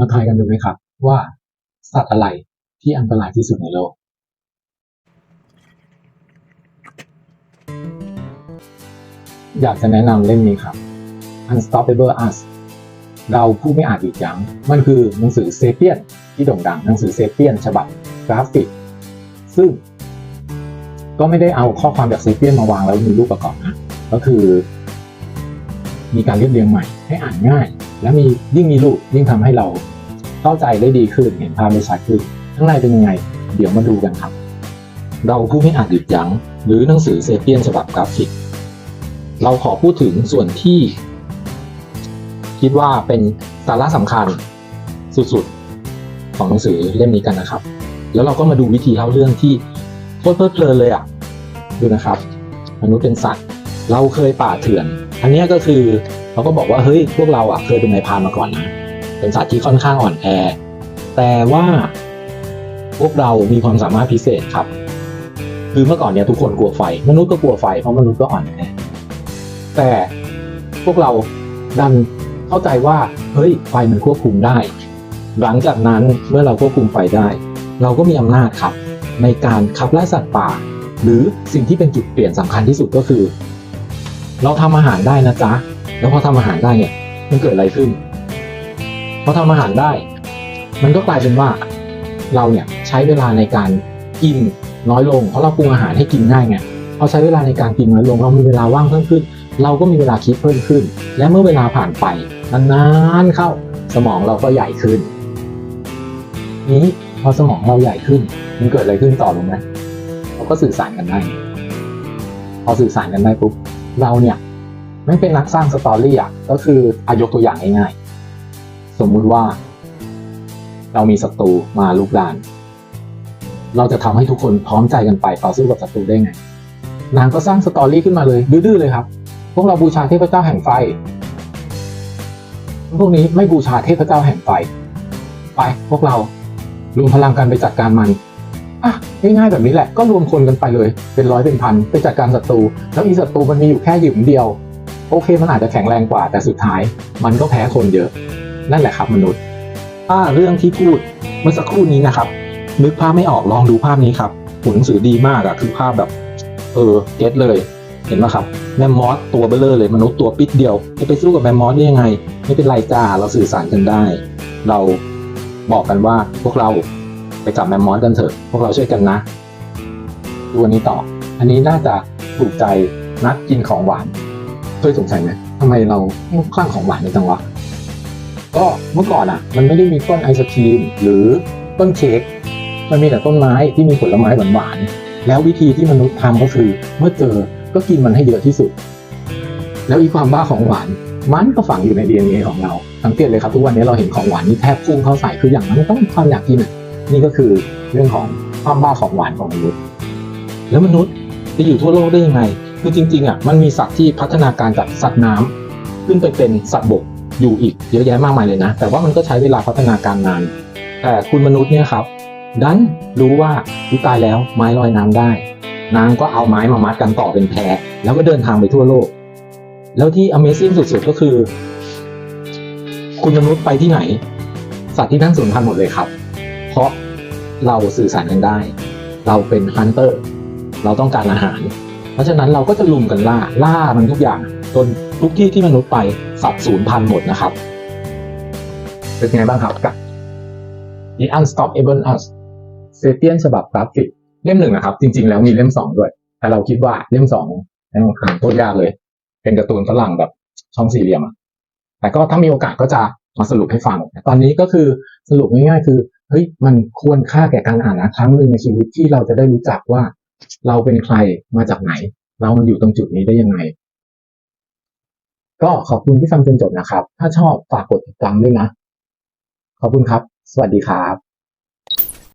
มาทายกันดูไหมครับ ว่าสัตว์อะไรที่อันตรายที่สุดในโลก อยากจะแนะนำเล่มนี้ครับ Unstoppable Us เราผู้ไม่อาจหยุดยั้ง มันคือหนังสือเซเปียนที่โด่งดังหนังสือเซเปียนฉบับกราฟิก ซึ่ง ก็ไม่ได้เอาข้อความจากเซเปียนมาวางแล้วมีรูปประกอบนะ ก็คือ มีการเรียบเรียงใหม่ให้อ่านง่าย และมียิ่งมีรูปยิ่งทำให้เราเข้าใจได้ดีขึ้นเห็นภาพได้ชัดขึ้นข้างในเป็นยังไง เดี๋ยวมาดูกันครับ เราผู้ไม่อาจหยุดยั้ง หรือหนังสือเซเปียนฉบับกราฟิก เราขอพูดถึงส่วนที่ คิดว่าเป็นสาระสำคัญสุดๆ ของหนังสือเล่มนี้กันนะครับ แล้วเราก็มาดูวิธีเล่าเรื่องที่โคตรเพลิดเพลินเลยอะดูนะครับมนุษย์เป็นสัตว์ เราเคยป่าเถื่อน อันนี้ก็คือ เขาก็บอกว่าเฮ้ยพวกเราอะเคยเป็นนายพานมาก่อนนะเป็นสัตว์ที่ค่อนข้างอ่อนแอ แต่ว่าพวกเรามีความสามารถพิเศษครับ คือเมื่อก่อนเนี่ยทุกคนกลัวไฟ มนุษย์ก็กลัวไฟเพราะมนุษย์ก็อ่อนแอแต่พวกเราดันเข้าใจว่าเฮ้ยไฟมันควบคุมได้ หลังจากนั้นเมื่อเราควบคุมไฟได้ เราก็มีอำนาจครับ ในการขับไล่สัตว์ป่า หรือสิ่งที่เป็นจุดเปลี่ยนสำคัญที่สุดก็คือ เราทำอาหารได้นะจ๊ะ แล้วพอทำอาหารได้เนี่ย มันเกิดอะไรขึ้นพอทำอาหารได้ มันก็กลายเป็นว่า เราเนี่ยใช้เวลาในการกินน้อยลง เพราะเราปรุงอาหารให้กินง่ายไงพอใช้เวลาในการกินน้อยลง เรามีเวลาว่างเพิ่มขึ้น เราก็มีเวลาคิดเพิ่มขึ้น และเมื่อเวลาผ่านไปนานๆเข้าสมองเราก็ใหญ่ขึ้น นี้พอสมองเราใหญ่ขึ้น มันเกิดอะไรขึ้นต่อรู้ไหมเราก็สื่อสารกันได้ พอสื่อสารกันได้ปุ๊บเราเนี่ย ไม่เป็นนักสร้างสตอรี่อะก็คืออายกตัวอย่างง่ายๆสมมุติว่า เรามีศัตรูมาลุกราน เราจะทำให้ทุกคนพร้อมใจกันไปต่อสู้กับศัตรูได้ไง นางก็สร้างสตอรี่ขึ้นมาเลยดื้อๆเลยครับ พวกเราบูชาเทพเจ้าแห่งไฟ พวกนี้ไม่บูชาเทพเจ้าแห่งไฟ ไปพวกเรารวมพลังกันไปจัดการมันอะง่ายๆแบบนี้แหละก็รวมคนกันไปเลย เป็นร้อยเป็นพันไปจัดการศัตรูแล้วอีศัตรูมันมีอยู่แค่หยิมเดียว โอเคมันอาจจะแข็งแรงกว่าแต่สุดท้าย มันก็แพ้คนเยอะ นั่นแหละครับมนุษย์ถ้าเรื่องที่พูดเมื่อสักครู่นี้นะครับ นึกภาพไม่ออกลองดูภาพนี้ครับหนังสือดีมากอะคือภาพแบบ เออเก็ตเลยเห็นไหมครับแมมมอสตัวเบลเลอร์เลยมนุษย์ตัวปิดเดียวจะไปสู้กับแมมมอสได้ยังไง ไม่เป็นไรจ้าเราสื่อสารกันได้ เราบอกกันว่าพวกเราไปจับแมมมอสกันเถอะพวกเราช่วยกันนะดูอันนี้ต่อ อันนี้น่าจะถูกใจนักกินของหวาน เคยสงสัยไหมทำไมเราคลั่งของหวานในจังวะก็เมื่อก่อนอะ มันไม่ได้มีต้นไอศครีมหรือต้นเค้กมันมีแต่ต้นไม้ที่มีผลไม้หวานๆแล้ววิธีที่มนุษย์ทำก็คือ เมื่อเจอก็กินมันให้เยอะที่สุด แล้วอีความบ้าของหวานมันก็ฝังอยู่ใน DNA ของเราสังเกตเลยครับทุกวันนี้เราเห็นของหวานนี่แทบพุ่งเข้าใส่คืออย่างนั้นต้องมีความอยากกินนี่ก็คือเรื่องของความบ้าของหวานของมนุษย์แล้วมนุษย์จะอยู่ทั่วโลกได้ยังไง คือจริงๆอะมันมีสัตว์ที่พัฒนาการจากสัตว์น้ำขึ้นไปเป็นสัตว์บกอยู่อีกเยอะแยะมากมายเลยนะ แต่ว่ามันก็ใช้เวลาพัฒนาการนาน แต่คุณมนุษย์เนี่ยครับ ดันรู้ว่าวิตายแล้วไม้ลอยน้ำได้ นางก็เอาไม้มามัดกันต่อเป็นแพรแล้วก็เดินทางไปทั่วโลก แล้วที่ Amazing สุดๆก็คือ คุณมนุษย์ไปที่ไหน สัตว์ที่นั่นสูญพันธุ์หมดเลยครับ เพราะเราสื่อสารกันได้ เราเป็นฮันเตอร์ เราต้องการอาหาร เพราะฉะนั้นเราก็จะลุมกันล่าล่ามันทุกอย่างจนทุกที่ที่มนุษย์ไปสัตว์สูญพันธุ์หมดนะครับ เป็นไงบ้างครับกับ The Unstoppable Us เซเปียนฉบับกราฟิกเล่มหนึ่งนะครับ จริง ๆ แล้วมีเล่มสองด้วย แต่เราคิดว่าเล่มสองยังหาโคตรยากเลย เป็นการ์ตูนฝรั่งแบบช่องสี่เหลี่ยมอะแต่ก็ถ้ามีโอกาสก็จะมาสรุปให้ฟัง ตอนนี้ก็คือสรุปง่ายๆ คือเฮ้ยมันควรค่าแก่การอ่านนะครั้งหนึ่งในชีวิตที่เราจะได้รู้จักว่า เราเป็นใครมาจากไหน เรามาอยู่ตรงจุดนี้ได้ยังไง ก็ขอบคุณที่ฟังจนจบนะครับ ถ้าชอบฝากกดติดตามด้วยนะ ขอบคุณครับ สวัสดีครับ